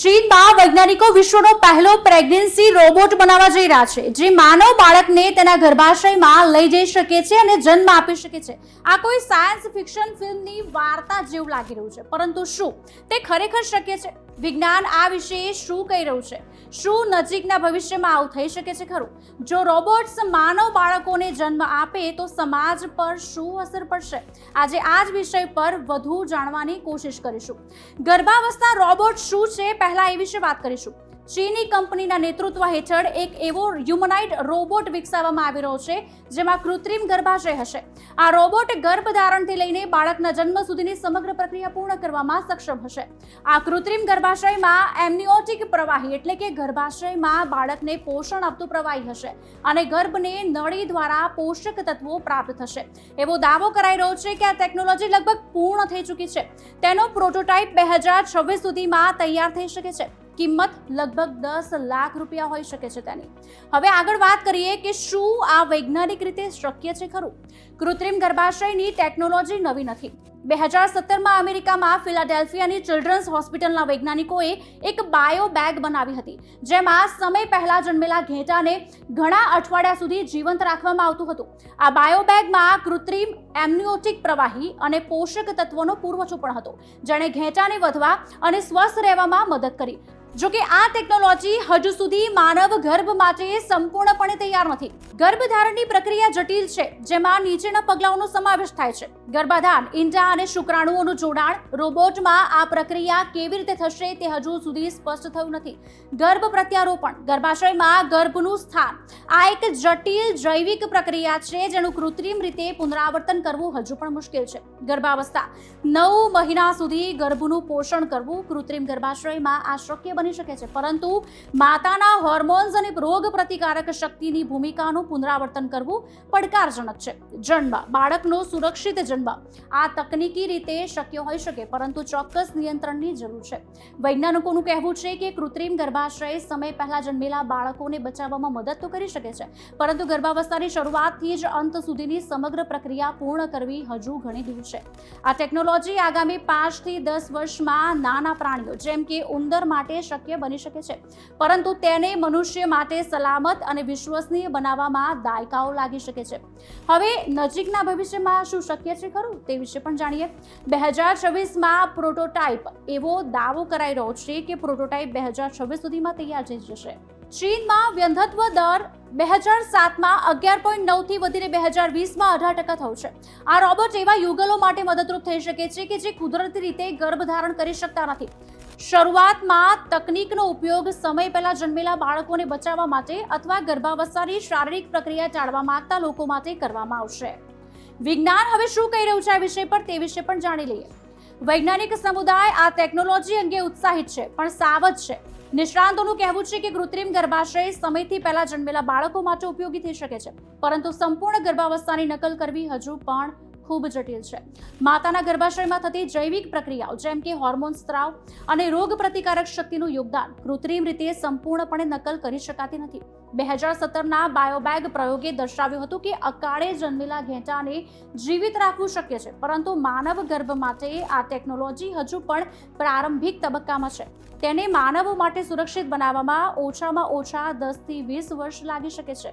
ચીનમાં વૈજ્ઞાનિકો વિશ્વનો પહેલો પ્રેગ્નન્સી રોબોટ બનાવવા જઈ રહ્યા છે, જે માનવ બાળકને તેના ગર્ભાશયમાં લઈ જઈ શકે છે અને જન્મ આપી શકે છે. આ કોઈ સાયન્સ ફિક્શન ફિલ્મની વાર્તા જેવું લાગી રહ્યું છે, પરંતુ શું તે ખરેખર શક્ય છે? વિજ્ઞાન આ વિશે શું કહી રહ્યું છે? શું નજીકના ભવિષ્યમાં આવું થઈ શકે છે ખરું? જો રોબોટ્સ માનવ બાળકોને જન્મ આપે, તો સમાજ પર શું અસર પડશે? આજે આ જ વિષય પર વધુ જાણવાની કોશિશ કરીશું. ગર્ભાવસ્થા રોબોટ શું છે પહેલા એ વિશે વાત કરીશું. ચીની કંપનીના નેતૃત્વ હેઠળ એક એવો હ્યુમનાઇડ રોબોટ વિકસાવવામાં આવી રહ્યો છે, જેમાં કૃત્રિમ ગર્ભાશય હશે. આ રોબોટ ગર્ભધારણથી લઈને બાળકના જન્મ સુધીની સમગ્ર પ્રક્રિયા પૂર્ણ કરવામાં સક્ષમ હશે. આ કૃત્રિમ ગર્ભાશયમાં એમનિઓટિક પ્રવાહી એટલે કે ગર્ભાશયમાં બાળકને પોષણ આપતું પ્રવાહી હશે અને ગર્ભને નળી દ્વારા પોષક તત્વો પ્રાપ્ત થશે. એવો દાવો કરાઈ રહ્યો છે કે આ ટેકનોલોજી લગભગ પૂર્ણ થઈ ચૂકી છે. તેનો પ્રોટોટાઇપ બે હજાર છવ્વીસ સુધીમાં તૈયાર થઈ શકે છે. કિંમત લગભગ દસ લાખ રૂપિયા હોઈ શકે છે તેની. હવે આગળ વાત કરીએ કે શું આ વૈજ્ઞાનિક રીતે શક્ય છે ખરું? કૃત્રિમ ગર્ભાશયની ટેકનોલોજી નવી નથી. બે હજાર સત્તરમાં અમેરિકામાં ફિલાડેલ્ફિયાની ચિલ્ડ્રન્સ હોસ્પિટલના વૈજ્ઞાનિકોએ એક બાયો બેગ બનાવી હતી, જેમાં સમય પહેલા જન્મેલા ઘેટાને ઘણા અઠવાડિયા સુધી જીવંત રાખવામાં આવતું હતું. આ બાયો બેગમાં કૃત્રિમ એમ્નિયોટિક પ્રવાહી અને પોષક તત્વોનો પુરવઠો પણ હતો, જેણે ઘેટાને વધવા અને સ્વસ્થ રહેવામાં મદદ કરી. જો કે આ ટેકનોલોજી હજુ સુધી માનવ ગર્ભ માટે સંપૂર્ણપણે તૈયાર નથી. ગર્ભધારણની પ્રક્રિયા જટિલ છે, જેમાં નીચેના પગલાઓનો સમાવેશ થાય છે. ગર્ભાધાન, ઈંડા અને શુક્રાણુઓનું જોડાણ, રોબોટમાં આ પ્રક્રિયા કેવી રીતે થશે તે હજુ સુધી સ્પષ્ટ થયું નથી. ગર્ભ પ્રત્યારોપણ, ગર્ભાશયમાં ગર્ભનું સ્થાન. આ એક જટિલ જૈવિક પ્રક્રિયા છે, જેનું કૃત્રિમ રીતે પુનરાવર્તન કરવું હજુ પણ મુશ્કેલ છે. ગર્ભાવસ્થા, નવ મહિના સુધી ગર્ભનું પોષણ કરવું કૃત્રિમ ગર્ભાશયમાં આ શક્ય બની શકે છે. પરંતુ માતાના હોર્મોન્સ અને રોગ પ્રતિકારક શક્તિની ભૂમિકાનું પુનરાવર્તન કરવું પડકારજનક છે. જન્મ, બાળકનો સુરક્ષિત જન્મ. આ તકનીકી રીતે શક્ય હોઈ શકે, પરંતુ ચોક્કસ નિયંત્રણની જરૂર છે. વૈજ્ઞાનિકોનું કહેવું છે કે કૃત્રિમ ગર્ભાશય સમય પહેલા જન્મેલા બાળકોને બચાવવામાં મદદ તો કરી શકે છે, પરંતુ ગર્ભાવસ્થાની શરૂઆતથી જ અંત સુધીની સમગ્ર પ્રક્રિયા પૂર્ણ કરવી હજુ ઘણી દૂર છે. આ ટેકનોલોજી આગામી પાંચથી દસ વર્ષમાં નાના પ્રાણીઓ, જેમ કે ઉંદર માટે શક્ય બની શકે છે. પરંતુ તેને મનુષ્ય માટે સલામત અને વિશ્વસનીય બનાવવામાં દાયકાઓ લાગી શકે છે. હવે નજીકના ભવિષ્યમાં શું શક્ય છે ખરું તે વિશે પણ જાણીએ. બે હજાર છવ્વીસમાં પ્રોટોટાઇપ એવો દાવો કરાઈ રહ્યો છે કે પ્રોટોટાઇપ બે હજાર છવ્વીસ સુધીમાં તૈયાર થઈ જશે. ચીનમાં વ્યંધત્વ દર બે હજાર સાતમાં અગિયાર પોઈન્ટ નવથી વધીને બે હજાર વીસમાં અઢાર ટકા થયું છે. આ રોબોટ એવા યુગલો માટે મદદરૂપ થઈ શકે છે કે જે કુદરતી રીતે ગર્ભધારણ કરી શકતા નથી. શરૂઆતમાં તકનીકનો ઉપયોગ સમય પહેલા જન્મેલા બાળકોને બચાવવા માટે અથવા ગર્ભાવસ્થાની શારીરિક પ્રક્રિયા ટાળવા માંગતા લોકો માટે કરવામાં આવશે. વિજ્ઞાન હવે શું કહી રહ્યું છે આ વિષય પર તે વિશે પણ જાણી લઈએ. વૈજ્ઞાનિક સમુદાય આ ટેકનોલોજી અંગે ઉત્સાહિત છે, પણ સાવધ છે. નિષ્ણાંતોનું કહેવું છે કે કૃત્રિમ ગર્ભાશય સમયથી પહેલા જન્મેલા બાળકો માટે ઉપયોગી થઈ શકે છે, પરંતુ સંપૂર્ણ ગર્ભાવસ્થાની નકલ કરવી હજુ પણ ખૂબ જટિલ છે. માતાના ગર્ભાશયમાં થતી જૈવિક પ્રક્રિયાઓ જેમ કે હોર્મોન સ્ત્રાવ અને રોગ પ્રતિકારક શક્તિનું યોગદાન કૃત્રિમ રીતે સંપૂર્ણપણે નકલ કરી શકાતી નથી. બે હજાર સત્તરના બાયોબેગ પ્રયોગે દર્શાવ્યું હતું કે અકાળે જન્મેલા ઘેટાને જીવિત રાખવું શક્ય છે, પરંતુ માનવ ગર્ભ માટે આ ટેકનોલોજી હજુ પણ પ્રારંભિક તબક્કામાં છે. તેને માનવો માટે સુરક્ષિત બનાવવામાં ઓછામાં ઓછા દસથી વીસ વર્ષ લાગી શકે છે.